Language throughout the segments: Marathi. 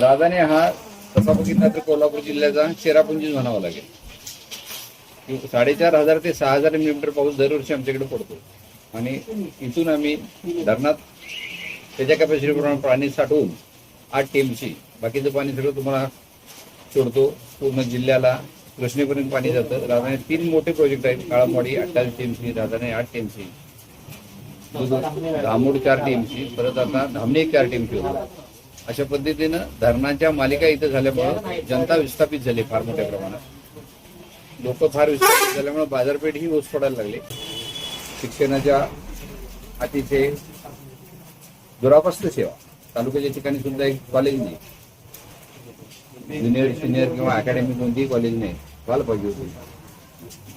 राजाने हा तसा बघितला तर कोल्हापूर जिल्ह्याचा चेरापुंजी म्हणावा लागेल. साडेचार हजार ते सहा हजार मिलीमीटर पाऊस दरवर्षी आमच्याकडे पडतो. आणि इथून आम्ही धरणात त्याच्या कॅपॅसिटीप्रमाणे पाणी साठवून आठ टीएमसी बाकीचं पाणी सगळं तुम्हाला सोडतो. पूर्ण जिल्ह्याला कृष्णेपर्यंत पाणी जातं. राधाने तीन मोठे प्रोजेक्ट आहेत. काळामवाडी अठ्ठावीस टीएमसी राधाने आठ टीएमसी. धामोड चार टीएमसी परत आता धामणे एक चार टीएमसी होतं. अशा पद्धतीनं धरणांच्या मालिका इथं झाल्यामुळे जनता विस्थापित झाली फार मोठ्या प्रमाणात. लोक फार विस्थापित झाल्यामुळे बाजारपेठ ही ओस पडायला लागली. शिक्षणाच्या अतिशय दुरापास्त सेवा. तालुक्याच्या ठिकाणी सुद्धा एक कॉलेज नाही. ज्युनियर सिनियर किंवा अकॅडमी कोणतीही कॉलेज नाही. व्हायला पाहिजे होती.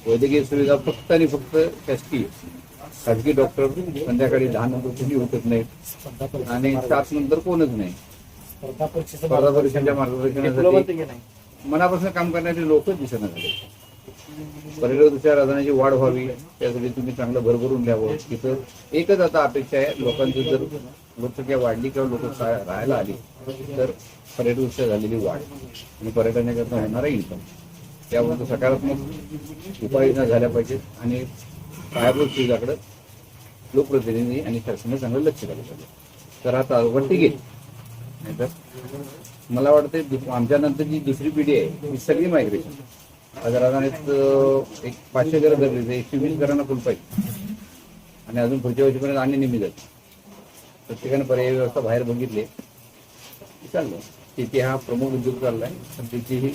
वैद्यकीय सुविधा फक्त आणि फक्त शासकीय. खाजगी डॉक्टर संध्याकाळी दहा नंतर कुणी उठत नाहीत. आणि सात नंतर कोणच नाही. स्पर्धा परीक्षांच्या मार्गदर्शनासाठी मनापासून काम करणारे लोकच दिसत झाले पर्यटकाच्या राजधानीची वाढ व्हावी त्यासाठी तुम्ही चांगलं भरभरून द्यावं. तिथं एकच आता अपेक्षा आहे लोकांची जर लोकसंख्या वाढली किंवा लोक राहायला आली तर पर्यटक झालेली वाढ. आणि पर्यटनाकरता होणारा इन्कम त्यावर सकारात्मक उपाययोजना झाल्या पाहिजेत आणि पायाभूत सुविधाकडे लोकप्रतिनिधी आणि शासनाने चांगलं लक्ष द्यायला पाहिजे. तर आता वरती घेईल नाहीतर मला वाटतं आमच्यानंतर आमच्या दुसरी पिढी आहे ही सगळी मायग्रेशन आज एक पाचशे घरं धरली एकशे वीस घरांना फुल पाहिजे आणि अजून पुढच्या वर्षीपर्यंत आणि निमी जाते प्रत्येकाने पर्यायी व्यवस्था बाहेर बघितली. चाललं तिथे हा प्रमुख उद्योग चाललाय. पण तिथेही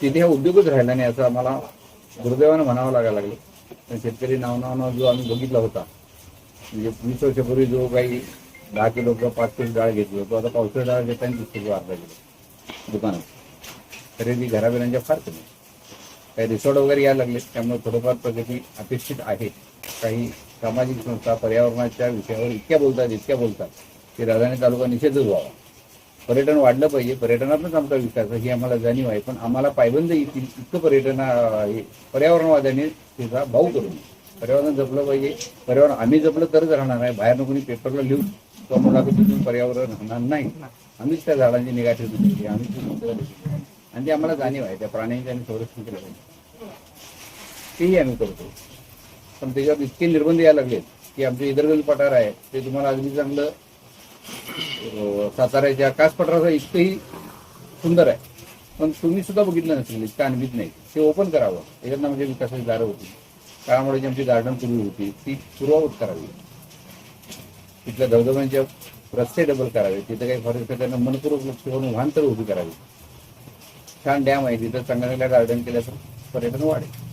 तिथे हा उद्योगच राहिला नाही असं आम्हाला दुर्दैवानं म्हणावं लागायला लागलं. पण शेतकरी नाव नाव नाव जो आम्ही बघितला होता म्हणजे वीस वर्षापूर्वी जो काही दहा किलो किंवा पाच किलो डाळ घेतली तो आता पावसाळी डाळ घेताना तीस किलो अर्धा किलो. दुकानात. खरेदी घराबिरांच्या फार कमी काही रिसॉर्ट वगैरे यायला लागले त्यामुळे थोडंफार प्रगती अपेक्षित आहे. काही सामाजिक संस्था पर्यावरणाच्या विषयावर इतक्या बोलतात इतक्या बोलतात की राजधानी तालुका निषेधच व्हावा. पर्यटन वाढलं पाहिजे. पर्यटनातूनच आमचा विकास आहे ही आम्हाला जाणीव आहे. पण आम्हाला पायबंद येतील इतकं पर्यटन हे पर्यावरणवाद्याने तिचा भाऊ करू पर्यावरण जपलं पाहिजे. पर्यावरण आम्ही जपलं तरच राहणार आहे. बाहेर कोणी पेपरला लिहून. किंवा पर्यावरण राहणार नाही. आम्हीच त्या झाडांची निगा ठेवतो आम्हीच आणि ती आम्हाला जाणीव आहे. त्या प्राण्यांची आणि संरक्षण केलं पाहिजे. तेही आम्ही करतो. पण त्याच्यावर इतके निर्बंध यायला लागलेत की आमचे इदरगल पठार आहे ते तुम्हाला अगदी चांगलं साताऱ्याच्या कास पठाराचं इतकंही सुंदर आहे. पण तुम्ही सुद्धा बघितलं नसेल इतकं अनभित नाही ते ओपन करावं. त्याच्यातनं म्हणजे विकासाची दारं होती काळामुळे जी आमची गार्डन पूर्वी होती ती पूर्ववत करावी. तिथल्या धबधब्यांच्या रस्ते डबल करावे. तिथं काही फॉरेस्ट त्यांना मनपूर्वक लक्ष करून वाहन तर उभी करावी. छान डॅम आहे. तिथं चांगल्या गार्डन केल्याचं पर्यटन वाढेल.